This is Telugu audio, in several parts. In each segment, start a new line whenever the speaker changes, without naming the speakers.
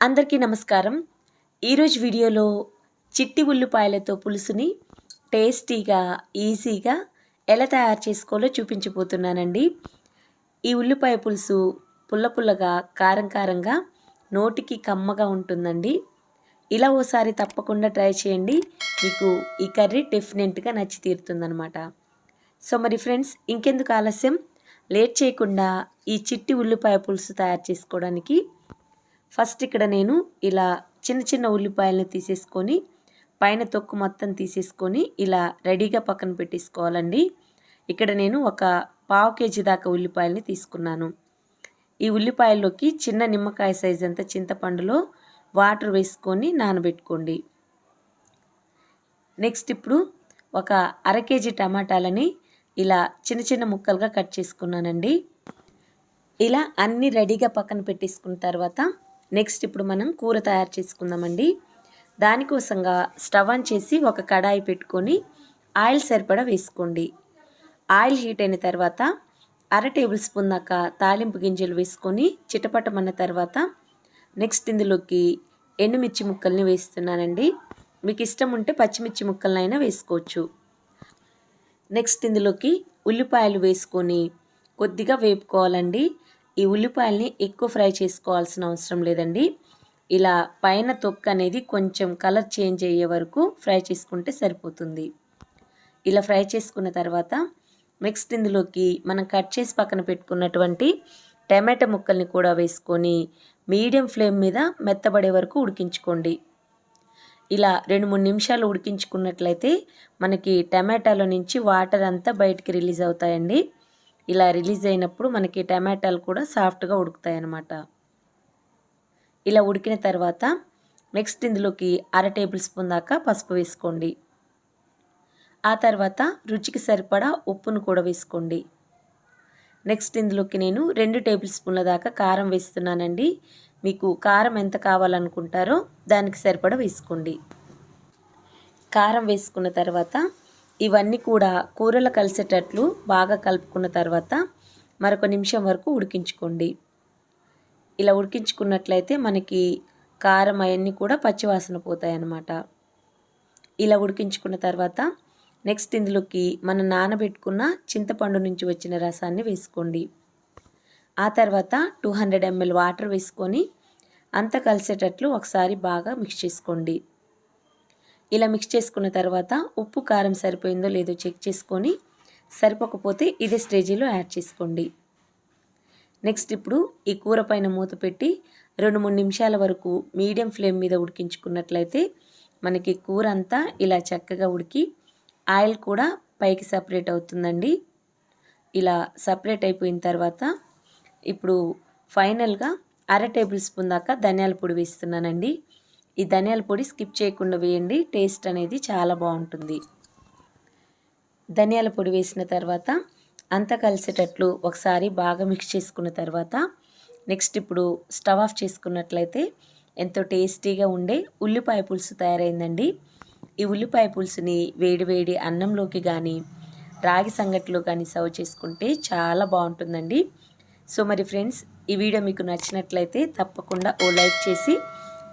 అందరికీ నమస్కారం. ఈరోజు వీడియోలో చిట్టి ఉల్లిపాయలతో పులుసుని టేస్టీగా ఈజీగా ఎలా తయారు చేసుకోవాలో చూపించబోతున్నానండి. ఈ ఉల్లిపాయ పులుసు పుల్ల పుల్లగా కారం కారంగా నోటికి కమ్మగా ఉంటుందండి. ఇలా ఓసారి తప్పకుండా ట్రై చేయండి. మీకు ఈ కర్రీ డెఫినెట్గా నచ్చి తీరుతుందనమాట సో మరి ఫ్రెండ్స్ ఇంకెందుకు ఆలస్యం? లేట్ చేయకుండా ఈ చిట్టి ఉల్లిపాయ పులుసు తయారు చేసుకోవడానికి ఫస్ట్ ఇక్కడ నేను ఇలా చిన్న చిన్న ఉల్లిపాయలను తీసేసుకొని పైన తొక్కు మొత్తం తీసేసుకొని ఇలా రెడీగా పక్కన పెట్టేసుకోవాలండి. ఇక్కడ నేను ఒక పావు కేజీ దాకా ఉల్లిపాయలని తీసుకున్నాను. ఈ ఉల్లిపాయల్లోకి చిన్న నిమ్మకాయ సైజ్ అంత చింతపండులో వాటర్ వేసుకొని నానబెట్టుకోండి. నెక్స్ట్ ఇప్పుడు ఒక అర కేజీ టమాటాలని ఇలా చిన్న చిన్న ముక్కలుగా కట్ చేసుకున్నానండి. ఇలా అన్నీ రెడీగా పక్కన పెట్టేసుకున్న తర్వాత నెక్స్ట్ ఇప్పుడు మనం కూర తయారు చేసుకుందామండి. దానికోసంగా స్టవ్ ఆన్ చేసి ఒక కడాయి పెట్టుకొని ఆయిల్ సరిపడా వేసుకోండి. ఆయిల్ హీట్ అయిన తర్వాత అర టేబుల్ స్పూన్ దాకా తాలింపు గింజలు వేసుకొని చిటపటమన్న తర్వాత నెక్స్ట్ ఇందులోకి ఎండుమిర్చి ముక్కల్ని వేస్తున్నానండి. మీకు ఇష్టం ఉంటే పచ్చిమిర్చి ముక్కలనైనా వేసుకోవచ్చు. నెక్స్ట్ ఇందులోకి ఉల్లిపాయలు వేసుకొని కొద్దిగా వేపుకోవాలండి. ఈ ఉల్లిపాయల్ని ఎక్కువ ఫ్రై చేసుకోవాల్సిన అవసరం లేదండి. ఇలా పైన తొక్క అనేది కొంచెం కలర్ చేంజ్ అయ్యే వరకు ఫ్రై చేసుకుంటే సరిపోతుంది. ఇలా ఫ్రై చేసుకున్న తర్వాత నెక్స్ట్ ఇందులోకి మనం కట్ చేసి పక్కన పెట్టుకున్నటువంటి టమాటా ముక్కల్ని కూడా వేసుకొని మీడియం ఫ్లేమ్ మీద మెత్తబడే వరకు ఉడికించుకోండి. ఇలా రెండు మూడు నిమిషాలు ఉడికించుకున్నట్లయితే మనకి టమాటాలో నుంచి వాటర్ అంతా బయటికి రిలీజ్ అవుతాయండి. ఇలా రిలీజ్ అయినప్పుడు మనకి టమాటాలు కూడా సాఫ్ట్గా ఉడుకుతాయి అన్నమాట ఇలా ఉడికిన తర్వాత నెక్స్ట్ ఇందులోకి అర టేబుల్ స్పూన్ దాకా పసుపు వేసుకోండి. ఆ తర్వాత రుచికి సరిపడా ఉప్పును కూడా వేసుకోండి. నెక్స్ట్ ఇందులోకి నేను రెండు టేబుల్ స్పూన్ల దాకా కారం వేస్తున్నానండి. మీకు కారం ఎంత కావాలనుకుంటారో దానికి సరిపడా వేసుకోండి. కారం వేసుకున్న తర్వాత ఇవన్నీ కూడా కూరలు కలిసేటట్లు బాగా కలుపుకున్న తర్వాత మరొక నిమిషం వరకు ఉడికించుకోండి. ఇలా ఉడికించుకున్నట్లయితే మనకి కారం అవన్నీ కూడా పచ్చివాసన పోతాయి అన్నమాట ఇలా ఉడికించుకున్న తర్వాత నెక్స్ట్ ఇందులోకి మనం నానబెట్టుకున్న చింతపండు నుంచి వచ్చిన రసాన్ని వేసుకోండి. ఆ తర్వాత టూ హండ్రెడ్ ఎంఎల్ వాటర్ వేసుకొని అంత కలిసేటట్లు ఒకసారి బాగా మిక్స్ చేసుకోండి. ఇలా మిక్స్ చేసుకున్న తర్వాత ఉప్పు కారం సరిపోయిందో లేదో చెక్ చేసుకొని సరిపోకపోతే ఇదే స్టేజీలో యాడ్ చేసుకోండి. నెక్స్ట్ ఇప్పుడు ఈ కూర పైన మూత పెట్టి రెండు మూడు నిమిషాల వరకు మీడియం ఫ్లేమ్ మీద ఉడికించుకున్నట్లయితే మనకి కూర అంతా ఇలా చక్కగా ఉడికి ఆయిల్ కూడా పైకి సపరేట్ అవుతుందండి. ఇలా సపరేట్ అయిపోయిన తర్వాత ఇప్పుడు ఫైనల్గా అర టేబుల్ స్పూన్ దాకా ధనియాల పొడి వేస్తున్నానండి. ఈ ధనియాల పొడి స్కిప్ చేయకుండా వేయండి. టేస్ట్ అనేది చాలా బాగుంటుంది. ధనియాల పొడి వేసిన తర్వాత అంతా కలిసేటట్లు ఒకసారి బాగా మిక్స్ చేసుకున్న తర్వాత నెక్స్ట్ ఇప్పుడు స్టవ్ ఆఫ్ చేసుకున్నట్లయితే ఎంతో టేస్టీగా ఉండే ఉల్లిపాయ పులుసు తయారైందండి. ఈ ఉల్లిపాయ పులుసుని వేడివేడి అన్నంలోకి కానీ రాగి సంగట్లో కానీ సర్వ్ చేసుకుంటే చాలా బాగుంటుందండి. సో మరి ఫ్రెండ్స్ ఈ వీడియో మీకు నచ్చినట్లయితే తప్పకుండా ఓ లైక్ చేసి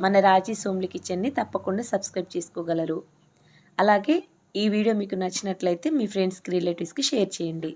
మన రాజీ సోమ్లి కిచెన్ని తప్పకుండా సబ్స్క్రైబ్ చేసుకోగలరు. అలాగే ఈ వీడియో మీకు నచ్చినట్లయితే మీ ఫ్రెండ్స్కి రిలేటివ్స్కి షేర్ చేయండి.